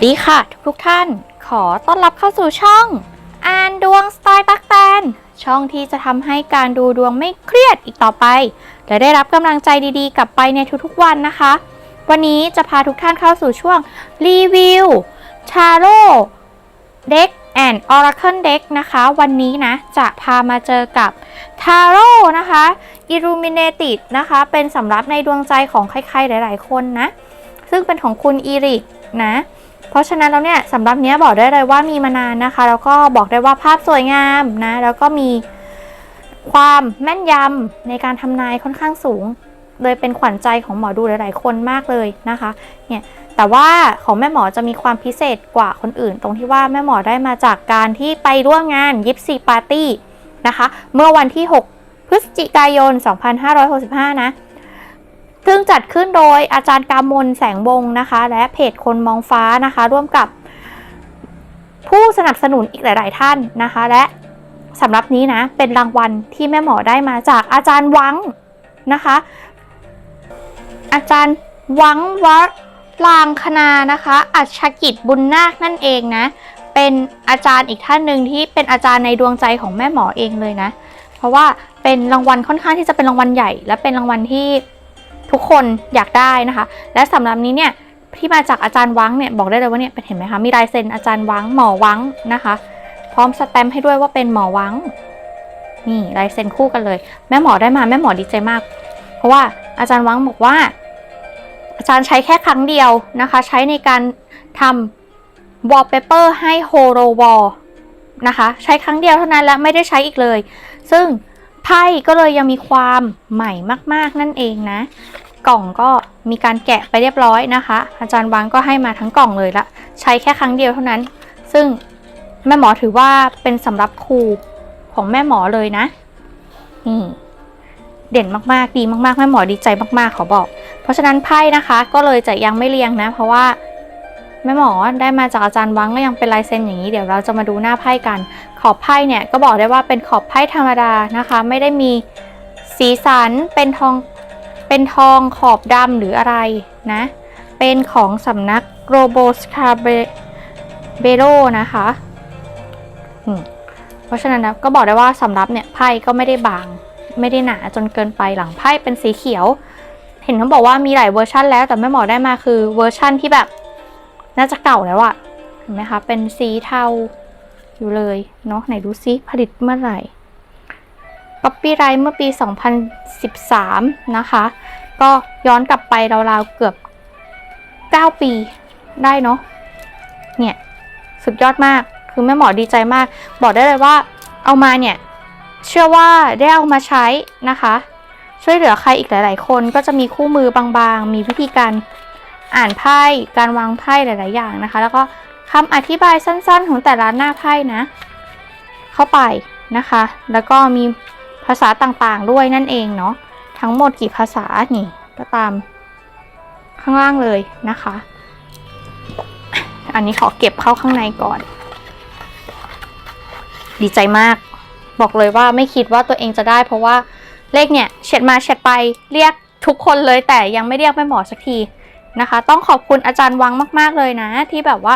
สดีค่ะ ทุกท่าน ขอต้อนรับเข้าสู่ช่องอ่านดวงสไตล์ตักแตน ช่องที่จะทำให้การดูดวงไม่เครียดอีกต่อไป และได้รับกำลังใจดีๆ กลับไปในทุกๆวันนะคะ วันนี้จะพาทุกท่านเข้าสู่ช่วงรีวิวชาโ o เด็กแอนออร์เคิลเด็กนะคะ วันนี้นะ จะพามาเจอกับทาโร่นะคะ Illuminated นะคะ เป็นสำรับในดวงใจของใครๆหลาย ๆ คนนะ ซึ่งเป็นของคุณอีริกนะ เพราะฉะนั้นแล้วเนี่ยสำหรับเนี้ยบอกได้เลยว่ามีมานานนะคะ แล้วก็บอกได้ว่าภาพสวยงามนะ แล้วก็มีความแม่นยำในการทำนายค่อนข้างสูง เลยเป็นขวัญใจของหมอดูหลาย ๆ คนมากเลยนะคะเนี่ยแต่ว่าของแม่หมอจะมีความพิเศษกว่าคนอื่น ตรงที่ว่าแม่หมอได้มาจากการที่ไปร่วมงานยิปซีปาร์ตี้นะคะ เมื่อวันที่ 6 พฤศจิกายน 2565 นะ ซึ่งจัดขึ้นโดยอาจารย์กามลแสงวงนะคะ และเพจคนมองฟ้านะคะ ร่วมกับผู้สนับสนุนอีกหลาย ๆ ท่านนะคะ และสำหรับนี้นะ เป็นรางวัลที่แม่หมอได้มาจากอาจารย์วังนะคะ อาจารย์วังวัดลางคณานะคะ อัชกิจบุญนาคนั่นเองนะ เป็นอาจารย์อีกท่านหนึ่งที่เป็นอาจารย์ในดวงใจของแม่หมอเองเลยนะ เพราะว่าเป็นรางวัลค่อนข้างที่จะเป็นรางวัลใหญ่ และเป็นรางวัลที่ ทุกคนอยากได้นะคะ และสำหรับนี้เนี่ยที่มาจากอาจารย์วังเนี่ยบอกได้เลยว่าเนี่ยเป็นเห็นไหมคะมีลายเซ็นอาจารย์วังหมอวังนะคะ พร้อมสแตมป์ให้ด้วยว่าเป็นหมอวังนี่ลายเซ็นคู่กันเลย แม่หมอได้มาแม่หมอดีใจมาก เพราะว่าอาจารย์วังบอกว่า อาจารย์ใช้แค่ครั้งเดียวนะคะ ใช้ในการทำ wallpaper ให้ holo wall นะคะ ใช้ครั้งเดียวเท่านั้นและไม่ได้ใช้อีกเลย ซึ่ง ไพ่ก็เลยยังมีความใหม่มากๆนั่นเองนะ กล่องก็มีการแกะไปเรียบร้อยนะคะ อาจารย์วังก็ให้มาทั้งกล่องเลยละ ใช้แค่ครั้งเดียวเท่านั้น ซึ่งแม่หมอถือว่าเป็นสำหรับครูของแม่หมอเลยนะนี่เด่นมากๆ ดีมากๆ แม่หมอดีใจมากๆ ขอบอก เพราะฉะนั้นไพ่นะคะ ก็เลยจะยังไม่เรียงนะ เพราะว่า แม่หมอได้มาจากอาจารย์วังก็ยังเป็นลายเซ็นอย่างนี้เดี๋ยวเราจะมาดูหน้าไพ่กัน ขอบไพ่เนี่ยก็บอกได้ว่าเป็นขอบไพ่ธรรมดานะคะ ไม่ได้มีสีสันเป็นทองเป็นทองขอบดำหรืออะไรนะ เป็นของสำนักโรโบสคาเบโรนะคะเพราะฉะนั้นนะก็บอกได้ว่าสำรับเนี่ยไพ่ก็ไม่ได้บาง ไม่ได้หนาจนเกินไปหลังไพ่เป็นสีเขียว เห็นเขาบอกว่ามีหลายเวอร์ชันแล้วแต่แม่หมอได้มาคือเวอร์ชันที่แบบ น่าจะเก่าแล้วอะเห็นไหมคะ เป็นสีเทาอยู่เลยเนาะไหนดูซิผลิตเมื่อไหร่ป๊อปปี้ไรเมื่อปี 2013 นะคะ ก็ย้อนกลับไปราวๆเกือบ 9 ปีได้เนาะเนี่ย สุดยอดมากคือแม่หมอดีใจมาก บอกได้เลยว่าเอามาเนี่ย เชื่อว่าได้เอามาใช้นะคะ ช่วยเหลือใครอีกหลาย ๆ คนก็จะมีคู่มือบางๆ มีวิธีการ อ่านไพ่การวางไพ่หลาย ๆ อย่างนะคะ แล้วก็คำอธิบายสั้น ๆ ของแต่ละหน้าไพ่นะ เข้าไปนะคะ แล้วก็มีภาษาต่างๆด้วยนั่นเองเนาะทั้งหมดกี่ภาษานี่ก็ตามข้างล่างเลยนะคะ อันนี้ขอเก็บเข้าข้างในก่อน ดีใจมาก บอกเลยว่าไม่คิดว่าตัวเองจะได้ เพราะว่าเลขเนี่ยเฉียดมาเฉียดไปเรียกทุกคนเลยแต่ยังไม่เรียกแม่หมอสักที นะคะ ต้องขอบคุณอาจารย์วังมาก ๆ เลยนะ ที่แบบว่า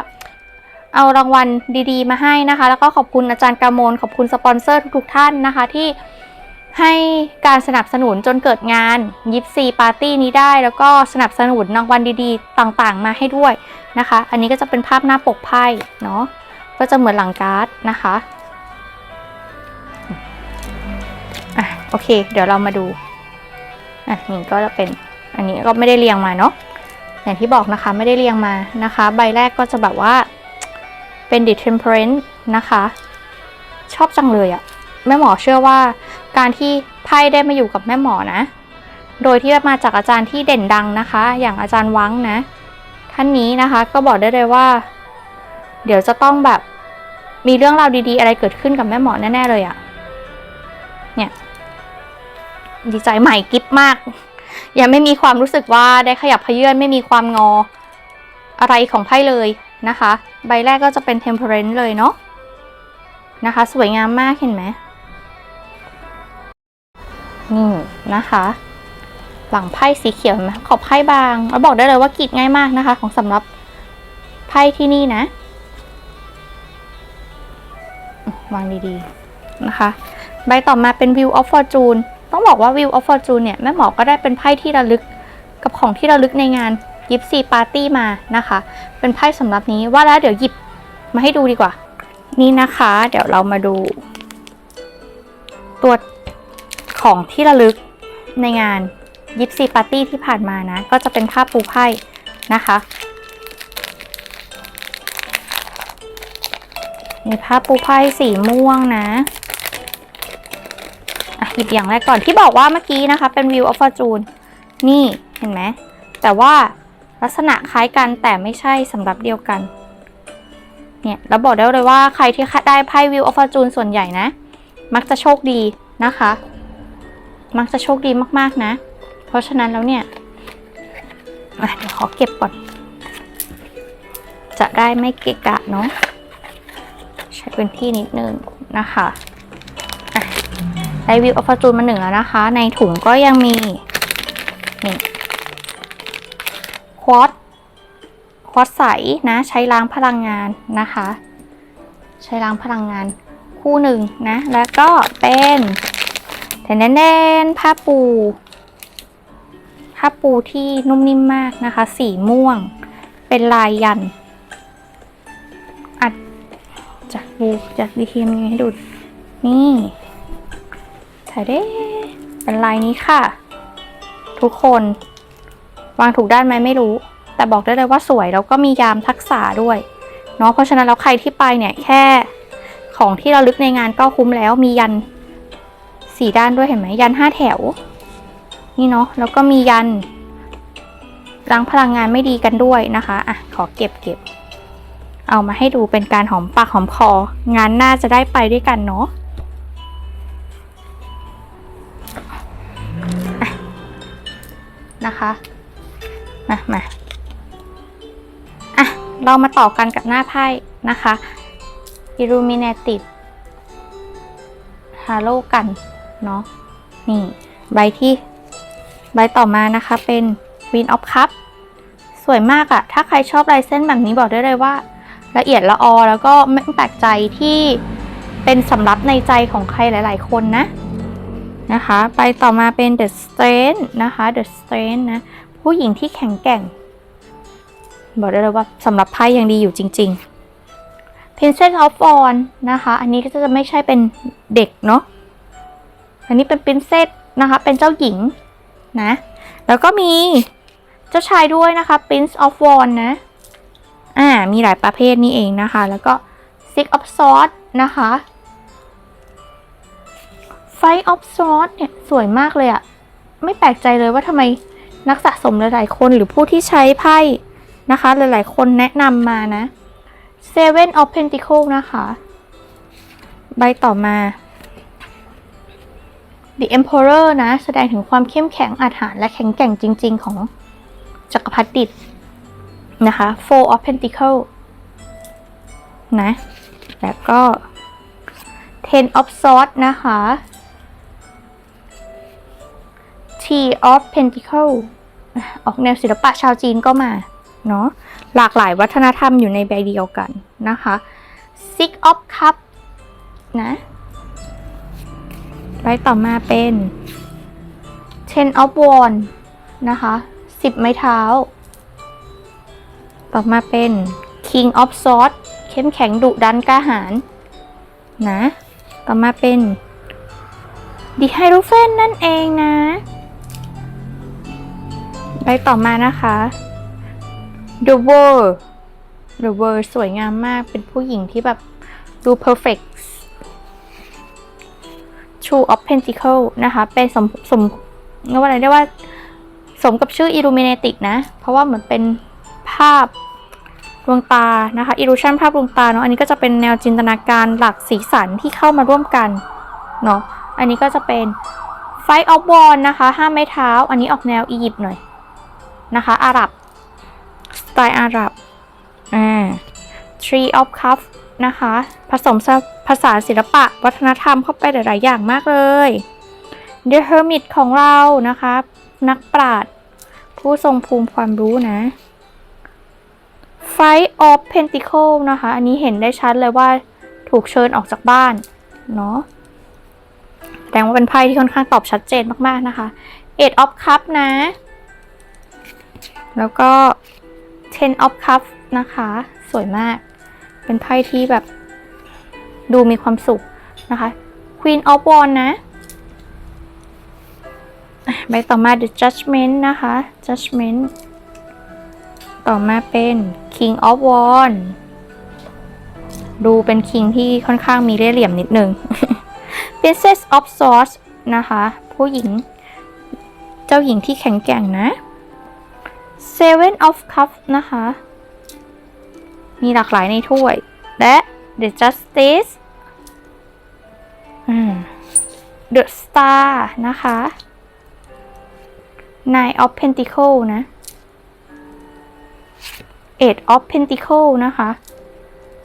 เอารางวัลดีๆ มาให้นะคะ แล้วก็ขอบคุณอาจารย์กามลขอบคุณสปอนเซอร์ทุกๆท่านนะคะที่ให้การสนับสนุนจนเกิดงานยิปซีปาร์ตี้นี้ได้ แล้วก็สนับสนุนรางวัลดีๆ ต่างๆ มาให้ด้วยนะคะ อันนี้ก็จะเป็นภาพหน้าปกไพ่เนาะก็จะเหมือนหลังการ์ดนะคะอะโอเค เดี๋ยวเรามาดูอะนี่ก็จะเป็นอันนี้ก็ไม่ได้เรียงมาเนาะ อย่างที่บอกนะคะไม่ได้เรียงมานะคะ ใบแรกก็จะแบบว่าเป็น The Temperance นะคะ ชอบจังเลยอะแม่หมอเชื่อว่าการที่ไพ่ได้มาอยู่กับแม่หมอนะ โดยที่มาจากอาจารย์ที่เด่นดังนะคะ อย่างอาจารย์วังนะ ท่านนี้นะคะก็บอกได้เลยว่า เดี๋ยวจะต้องแบบมีเรื่องราวดี ๆ อะไรเกิดขึ้นกับแม่หมอแน่ ๆ เลยอะเนี่ย ดีใจใหม่กิฟมาก ยังไม่มีความรู้สึกว่าได้ขยับเขยื่อนไม่มีความงออะไรของไพ่เลยนะคะ ใบแรกก็จะเป็น temperance เลยเนาะนะคะ สวยงามมากเห็นไหมนี่นะคะ หลังไพ่สีเขียวเห็นไหมขอบไพ่บางแล้วบอกได้เลยว่ากรีดง่ายมากนะคะ ของสำหรับไพ่ที่นี่นะวางดีๆนะคะ ใบต่อมาเป็น View of Fortune ต้องบอกว่า View of Fortune เนี่ยแม่หมอก็ได้เป็นไพ่ที่ระลึกกับของที่ระลึกในงานยิปซีปาร์ตี้มานะคะ เป็นไพ่สำหรับนี้ว่าแล้วเดี๋ยวหยิบมาให้ดูดีกว่า นี่นะคะ เดี๋ยวเรามาดู ตัวของที่ระลึกในงานยิปซีปาร์ตี้ที่ผ่านมานะ ก็จะเป็นภาพปูไพ่นะคะมีภาพปูไพ่สีม่วงนะ ยิบอย่างแรกก่อนที่บอกว่าเมื่อกี้นะคะ เป็น View of Fortune นี่เห็นไหมแต่ว่าลักษณะคล้ายกันแต่ไม่ใช่สำหรับเดียวกันเนี่ยแล้วบอกได้เลยว่าใครที่ได้ไพ่ View of Fortune ส่วนใหญ่นะ มักจะโชคดีนะคะ มักจะโชคดีมากๆนะ เพราะฉะนั้นแล้วเนี่ยเดี๋ยวขอเก็บก่อน จะได้ไม่เกะกะเนาะใช้พื้นที่นิดนึงนะคะ ได้วิวอัฟจูนมาหนึ่งแล้วนะคะ ในถุงก็ยังมี นี่ควอตควอตใสนะ ใช้ล้างพลังงานนะคะ ใช้ล้างพลังงานคู่หนึ่งนะ แล้วก็เป็นแทนแนนผ้าปูผ้าปูที่นุ่มนิ่มมากนะคะ สีม่วง เป็นลายยันอัดจากบูจากดีเทียมยังไงให้ดูนี่ ถ่ายได้เป็นลายนี้ค่ะ ทุกคน วางถูกด้านไหมไม่รู้ แต่บอกได้เลยว่าสวยแล้วก็มียามทักษะด้วยเนาะเพราะฉะนั้นแล้วใครที่ไปเนี่ยแค่ของที่เราลึกในงานก็คุ้มแล้วมียันสี่ด้านด้วยเห็นไหมยันห้าแถว นี่เนาะแล้วก็มียันล้างพลังงานไม่ดีกันด้วยนะคะอะขอเก็บเก็บ เอามาให้ดูเป็นการหอมปากหอมคอ งานน้าจะได้ไปด้วยกันเนาะ นะคะมามาอะ เรามาต่อกันกับหน้าไพ่นะคะ Illuminated Halo กัน เนาะนี่ใบที่ใบต่อมานะคะเป็น Queen of Cup สวยมากอะถ้าใครชอบลายเส้นแบบนี้บอกได้เลยว่า ละเอียดละออ แล้วก็ไม่แปลกใจที่เป็นสำรับในใจของใครหลาย ๆ คนนะ นะคะ ไปต่อมาเป็น The Strength นะคะ The Strength นะ ผู้หญิงที่แข็งแกร่ง บอกได้เลยว่าสำหรับไพ่ยังดีอยู่จริง ๆ Princess of Thorn นะคะ อันนี้ก็จะไม่ใช่เป็นเด็กเนาะ อันนี้เป็น Princess นะคะ เป็นเจ้าหญิงนะ แล้วก็มีเจ้าชายด้วยนะคะ Prince of Thorn นะ อ่า มีหลายประเภทนี่เองนะคะ แล้วก็ Six of Swords นะคะ Five of Swords เนี่ยสวยมากเลยอะไม่แปลกใจเลยว่าทำไมนักสะสมหลายๆคนหรือผู้ที่ใช้ไพ่นะคะ หลายๆ คนแนะนำมานะ Seven of Pentacles นะคะ ใบต่อมา The Emperor นะ แสดงถึงความเข้มแข็งอาถรรพ์และแข็งแกร่งจริง ๆ ของจักรพรรดิตนะคะ Four of Pentacles นะ แล้วก็ Ten of Swords นะคะ T of Pentacles ออกแนวศิลปะชาวจีนก็มาเนาะหลากหลายวัฒนธรรมอยู่ในใบเดียวกันนะคะ Six of Cups นะใบต่อมาเป็น Ten of Wands นะคะสิบไม้เท้า ต่อมาเป็น King of Swords เข้มแข็งดุดันกล้าหาญนะ ต่อมาเป็น The Hierophant นั่นเองนะ บต่อมานะคะ The World The World สวยงามมาก เป็นผู้หญิงที่แบบดู perfect Two of Pentacle นะคะ เป็นสมสมเรียกว่าอะไรได้ว่า สมกับชื่อ Illuminatic นะ เพราะว่าเหมือนเป็นภาพดวงตานะคะ Illusion ภาพดวงตาเนาะ อันนี้ก็จะเป็นแนวจินตนาการหลักสีสันที่เข้ามาร่วมกันเนาะ อันนี้ก็จะเป็น Fight of Wands นะคะ ห้าไม้เท้า อันนี้ออกแนวอียิปต์หน่อย นะคะอาหรับสไตล์อาหรับอ่า Tree of Cup นะคะ ผสมภาษาศิลปะวัฒนธรรมเข้าไปหลาย ๆ อย่างมากเลย The Hermit ของเรานะคะ นักปราชญ์ผู้ทรงภูมิความรู้นะ Five of Pentacle นะคะ อันนี้เห็นได้ชัดเลยว่าถูกเชิญออกจากบ้าน เนาะแสดงว่าเป็นไพ่ที่ค่อนข้างตอบชัดเจนมาก ๆ นะคะ Eight of Cup นะ แล้วก็ Ten of Cup นะคะ สวยมาก เป็นไพ่ที่แบบ ดูมีความสุขนะคะ Queen of Wands นะใบต่อมา The Judgment นะคะ Judgment ต่อมาเป็น King of Wands ดูเป็น King ที่ค่อนข้างมีเล่ห์เหลี่ยมนิดนึง Princess of Swords นะคะ ผู้หญิง เจ้าหญิงที่แข็งแกร่งนะ Seven of Cups นะคะ มีหลากหลายในถ้วย และ The Justice อืม The Star นะคะ Nine of Pentacle นะ Eight of Pentacle นะคะ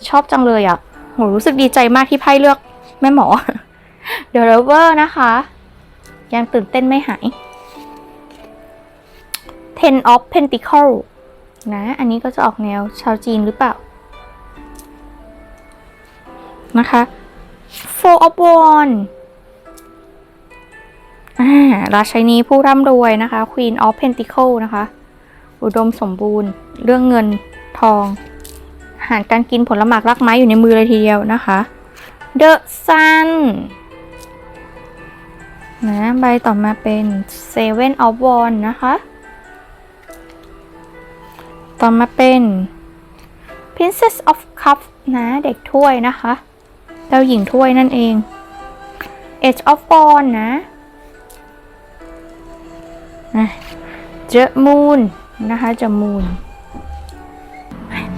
ชอบจังเลยอะ่ะโหรู้สึกดีใจมากที่ไพ่เลือกแม่หมอ The Lover นะคะ ยังตื่นเต้นไม่หาย Ten of Pentacle นะ อันนี้ก็จะออกแนวชาวจีนหรือเปล่า นะคะ Four of Wands อ่าราชินีผู้ร่ำรวยนะคะ Queen of Pentacle นะคะ อุดมสมบูรณ์ เรื่องเงินทองอาหารการกินผลหมากรากไม้อยู่ในมือเลยทีเดียวนะคะ The Sun นะ ใบต่อมาเป็น Seven of Wands นะคะ ต่อมาเป็น Princess of Cups นะเด็กถ้วยนะคะเจ้าหญิงถ้วยนั่นเอง Age of Wands นะ The Moon นะคะ The Moon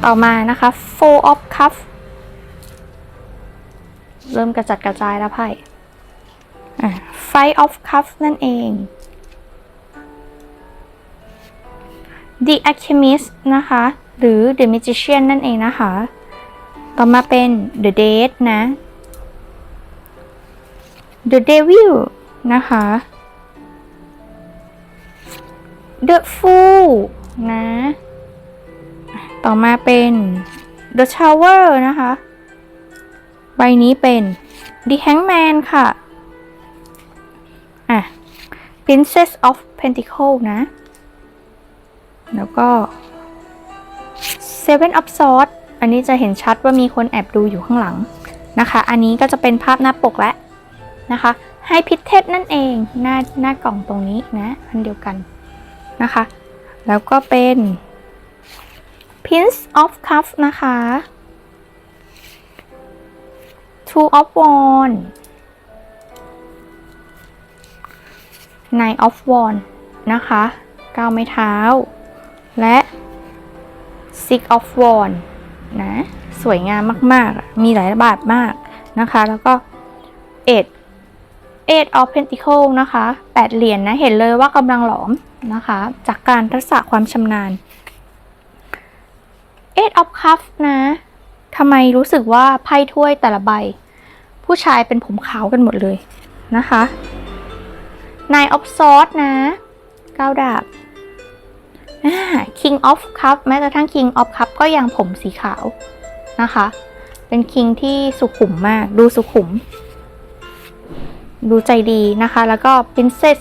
ต่อมานะคะ Four of Cups เริ่มกระจัดกระจายแล้วไพ่ Five of Cups นั่นเอง The Alchemist นะคะ หรือ The Magician นั่นเองนะคะ ต่อมาเป็น The Dead นะ The Devil นะคะ The Fool นะ ต่อมาเป็น The Tower นะคะ ใบนี้เป็น The Hangman ค่ะ อะ Princess of Pentacle นะ แล้วก็ Seven of Swords อันนี้จะเห็นชัดว่ามีคนแอบดูอยู่ข้างหลังนะคะ อันนี้ก็จะเป็นภาพหน้าปกแล้วนะคะให้พิเทศนั่นเองหน้าหน้ากล่องตรงนี้นะอันเดียวกันนะคะ แล้วก็เป็น Prince of Cups นะคะ Two of Wands Nine of Wands นะคะก้าวไม้เท้า และ Six of Wands นะ สวยงามมากๆ มีหลายบาทมากนะคะ แล้วก็ Eight Eight of Pentacle นะคะแปดเหรียญนะ เห็นเลยว่ากำลังหลอมนะคะ จากการทักษะความชำนาญ Eight of Cups นะทำไมรู้สึกว่าไพ่ถ้วยแต่ละใบ ผู้ชายเป็นผมขาวกันหมดเลยนะคะ Nine of Swords นะ เก้าดาบ King of Cup แม้กระทั่ง King of Cup ก็ยังผมสีขาวนะคะ เป็น King ที่สุขุมมาก ดูสุขุม ดูใจดีนะคะ แล้วก็ Princess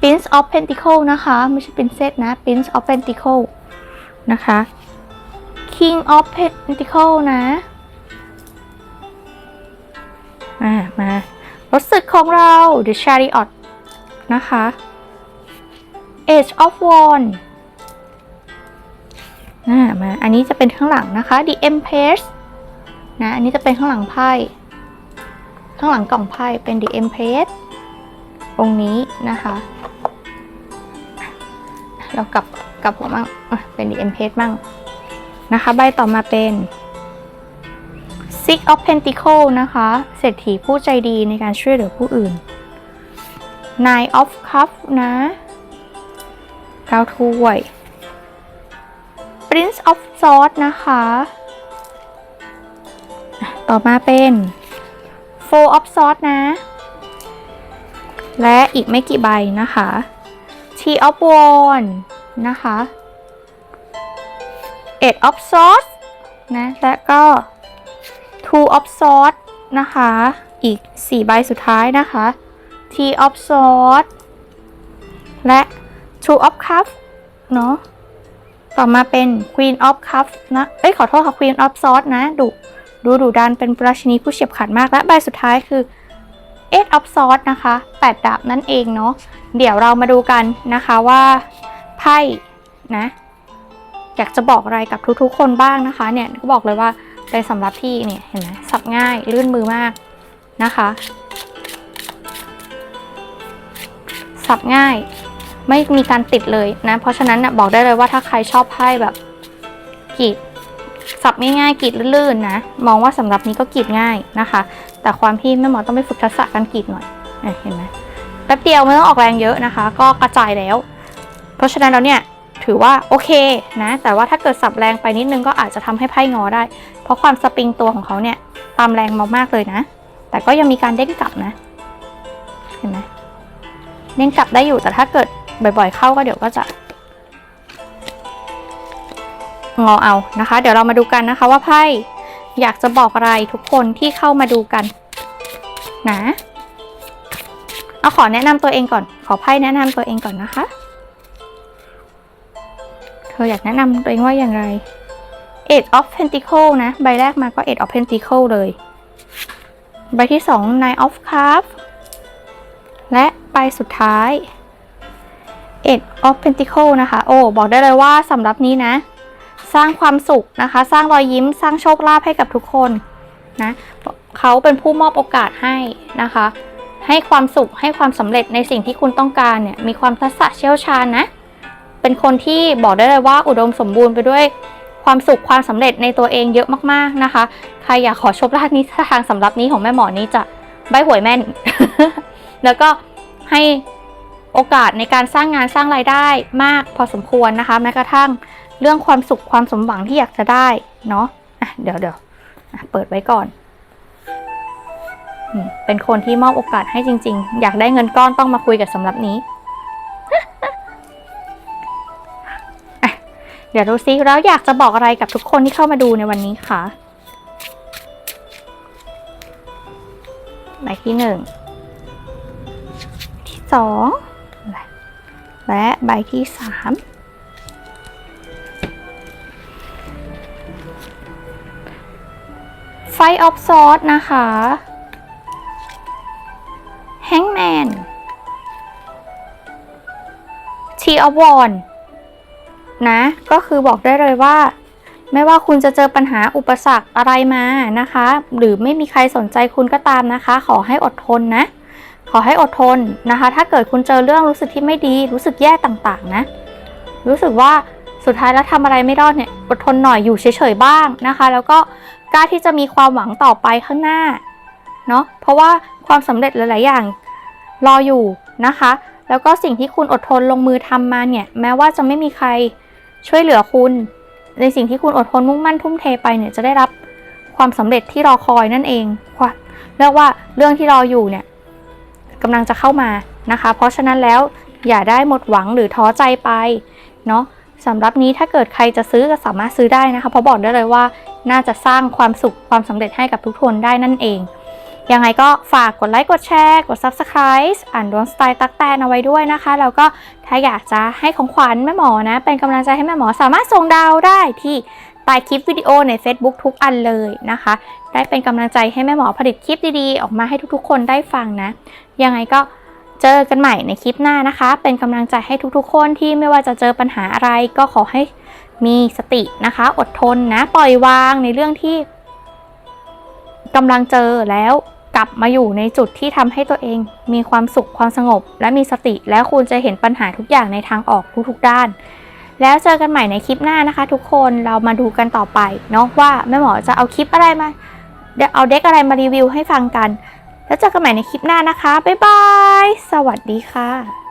Prince of Pentacle นะคะ ไม่ใช่ Princess นะ Prince of Pentacle นะคะ King of Pentacle นะอ่ามา รถศึกของเรา The Chariot นะคะ Age of Wands อ่ามาอันนี้จะเป็นข้างหลังนะคะ The Empress นะอันนี้จะเป็นข้างหลังไพ่ข้างหลังกล่องไพ่เป็น The Empress องค์นี้นะคะเรากลับกลับหัวมั่งเป็น The Empress มั่งนะคะใบต่อมาเป็น Six of Pentacle นะคะเศรษฐีผู้ใจดีในการช่วยเหลือผู้อื่น Nine of Cups นะเก้าถ้วย Prince of Swords นะคะ ต่อมาเป็น Four of Swords นะ และอีกไม่กี่ใบนะคะ T of Wands นะคะ eight of swords นะ และก็ two of swords นะคะ อีก 4 ใบสุดท้ายนะคะ Tea of swords และ two of cups เนาะ ต่อมาเป็น Queen of Cups นะ เอ้ยขอโทษค่ะ Queen of Swords นะดุดูดุดันเป็นราชินีผู้เฉียบขาดมาก และใบสุดท้ายคือ Eight of Swords นะคะแปดดาบนั่นเองเนาะ เดี๋ยวเรามาดูกันนะคะว่าไพ่นะ อยากจะบอกอะไรกับทุกๆ คนบ้างนะคะ เนี่ยก็บอกเลยว่าเป็นสำหรับพี่เนี่ยเห็นไหมสับง่ายลื่นมือมากนะคะ สับง่าย ไม่มีการติดเลยนะ เพราะฉะนั้นนะบอกได้เลยว่าถ้าใครชอบไพ่แบบกรีดสับง่ายๆกรีดลื่นๆนะ มองว่าสำหรับนี้ก็กรีดง่ายนะคะ แต่ความที่แม่หมอต้องไปฝึกทักษะการกรีดหน่อยเนี่ยเห็นไหมแป๊บเดียวไม่ต้องออกแรงเยอะนะคะ ก็กระจายแล้ว เพราะฉะนั้นแล้วเนี่ยถือว่าโอเคนะ แต่ว่าถ้าเกิดสับแรงไปนิดนึงก็อาจจะทำให้ไพ่งอได้ เพราะความสปริงตัวของเขาเนี่ยตามแรงมากๆเลยนะ แต่ก็ยังมีการเด้งกลับนะ เห็นไหมเด้งกลับได้อยู่แต่ถ้าเกิด บ่อยๆเข้าก็เดี๋ยวก็จะงอเอานะคะ เดี๋ยวเรามาดูกันนะคะว่าไพ่อยากจะบอกอะไรทุกคนที่เข้ามาดูกันนะเอาขอแนะนำตัวเองก่อน ขอไพ่แนะนำตัวเองก่อนนะคะ เธออยากแนะนำตัวเองว่าอย่างไร Eight of Pentacle นะ ใบแรกมาก็ Eight of Pentacle เลย ใบที่สอง Nine of Cups และใบสุดท้าย Eight of Pentacle นะคะ โอ้ บอกได้เลยว่าสำหรับนี้นะ สร้างความสุขนะคะ สร้างรอยยิ้ม สร้างโชคลาภให้กับทุกคนนะเขาเป็นผู้มอบโอกาสให้นะคะ ให้ความสุขให้ความสำเร็จในสิ่งที่คุณต้องการเนี่ย มีความทักษะเชี่ยวชาญนะ เป็นคนที่บอกได้เลยว่าอุดมสมบูรณ์ไปด้วยความสุขความสำเร็จในตัวเองเยอะมากๆนะคะ ใครอยากขอโชคลาภนี้ทางสำหรับนี้ของแม่หมอนี้จะใบหวยแม่น แล้วก็ให้ โอกาสในการสร้างงานสร้างรายได้มากพอสมควรนะคะ แม้กระทั่งเรื่องความสุขความสมหวังที่อยากจะได้เนาะอะเดี๋ยวเดี๋ยวเปิดไว้ก่อน เป็นคนที่มอบโอกาสให้จริง ๆ อยากได้เงินก้อนต้องมาคุยกับสำหรับนี้เดี๋ยวดูซิแล้วอยากจะบอกอะไรกับทุกคนที่เข้ามาดูในวันนี้คะใบที่หนึ่งที่สอง และใบที่สามไฟออฟซอสนะคะแฮงแมนทีออฟวอนนะ ก็คือบอกได้เลยว่า ไม่ว่าคุณจะเจอปัญหาอุปสรรคอะไรมานะคะ หรือไม่มีใครสนใจคุณก็ตามนะคะ ขอให้อดทนนะ ขอให้อดทนนะคะ ถ้าเกิดคุณเจอเรื่องรู้สึกที่ไม่ดี รู้สึกแย่ต่างๆ นะ รู้สึกว่าสุดท้ายแล้วทำอะไรไม่รอดเนี่ย อดทนหน่อยอยู่เฉยๆบ้างนะคะ แล้วก็กล้าที่จะมีความหวังต่อไปข้างหน้า เนาะ เพราะว่าความสำเร็จหลาย ๆ อย่างรออยู่นะคะ แล้วก็สิ่งที่คุณอดทนลงมือทำมาเนี่ย แม้ว่าจะไม่มีใครช่วยเหลือคุณ ในสิ่งที่คุณอดทนมุ่งมั่นทุ่มเทไปเนี่ยจะได้รับความสำเร็จที่รอคอยนั่นเองเรียกว่าเรื่องที่รออยู่เนี่ย กำลังจะเข้ามานะคะ เพราะฉะนั้นแล้วอย่าได้หมดหวังหรือท้อใจไปเนาะสำหรับนี้ถ้าเกิดใครจะซื้อก็สามารถซื้อได้นะคะ เพราะบอกได้เลยว่าน่าจะสร้างความสุขความสำเร็จให้กับทุกคนได้นั่นเองยังไงก็ฝากกดไลค์ กดแชร์ กด Subscribe อ่านดวงสไตล์ตักแตนเอาไว้ด้วยนะคะ แล้วก็ถ้าอยากจะให้ของขวัญแม่หมอนะ เป็นกำลังใจให้แม่หมอสามารถส่งดาวได้ที่ ใต้คลิปวิดีโอใน Facebook ทุกอันเลยนะคะ ได้เป็นกำลังใจให้แม่หมอผลิตคลิปดีๆ ออกมาให้ทุกๆ คนได้ฟังนะ ยังไงก็เจอกันใหม่ในคลิปหน้านะคะ เป็นกำลังใจให้ทุกๆ คนที่ไม่ว่าจะเจอปัญหาอะไรก็ขอให้มีสตินะคะ อดทนนะ ปล่อยวางในเรื่องที่กำลังเจอแล้วกลับมาอยู่ในจุดที่ทำให้ตัวเอง มีความสุขความสงบ และมีสติ แล้วคุณจะเห็นปัญหาทุกอย่างในทางออกทุกๆด้าน แล้วเจอกันใหม่ในคลิปหน้านะคะ ทุกคนเรามาดูกันต่อไปเนาะว่าแม่หมอจะเอาคลิปอะไรมาเอาเด็กอะไรมารีวิวให้ฟังกัน แล้วเจอกันใหม่ในคลิปหน้านะคะบ๊ายบายสวัสดีค่ะ